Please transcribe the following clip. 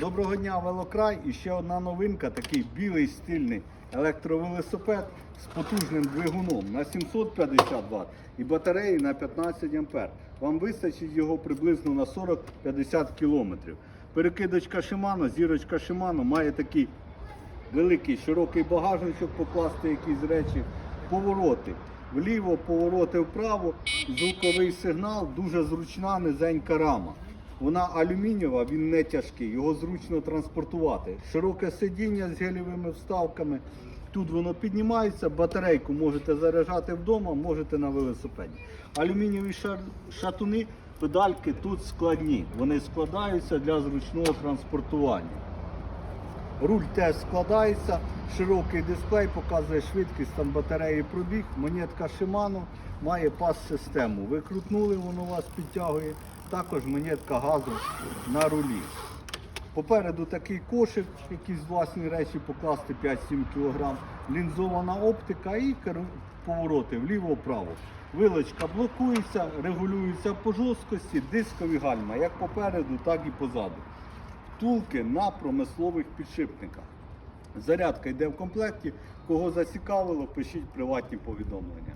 Доброго дня, велокрай. І ще одна новинка, такий білий стильний електровелосипед з потужним двигуном на 750 Вт і батареї на 15 А. Вам вистачить його приблизно на 40-50 км. Перекидочка Shimano, зірочка Shimano має такий великий широкий багажничок покласти якісь речі, повороти. Вліво, повороти вправо, звуковий сигнал, дуже зручна низенька рама. Вона алюмінієва, він не тяжкий, його зручно транспортувати. Широке сидіння з гелєвими вставками. Тут воно піднімається, батарейку можете заряджати вдома, можете на велосипеді. Алюмінієві шатуни, педальки тут складні. Вони складаються для зручного транспортування. Руль теж складається, широкий дисплей показує швидкість там батареї пробіг. Монетка Shimano має пас-систему. Ви крутнули, воно вас підтягує. Також монетка газу на рулі. Попереду такий кошик, якісь власні речі покласти 5-7 кг. Лінзована оптика і повороти вліво-вправо. Вилочка блокується, регулюється по жорсткості, дискові гальма, як попереду, так і позаду втулки на промислових підшипниках. Зарядка йде в комплекті. Кого зацікавило, пишіть приватні повідомлення.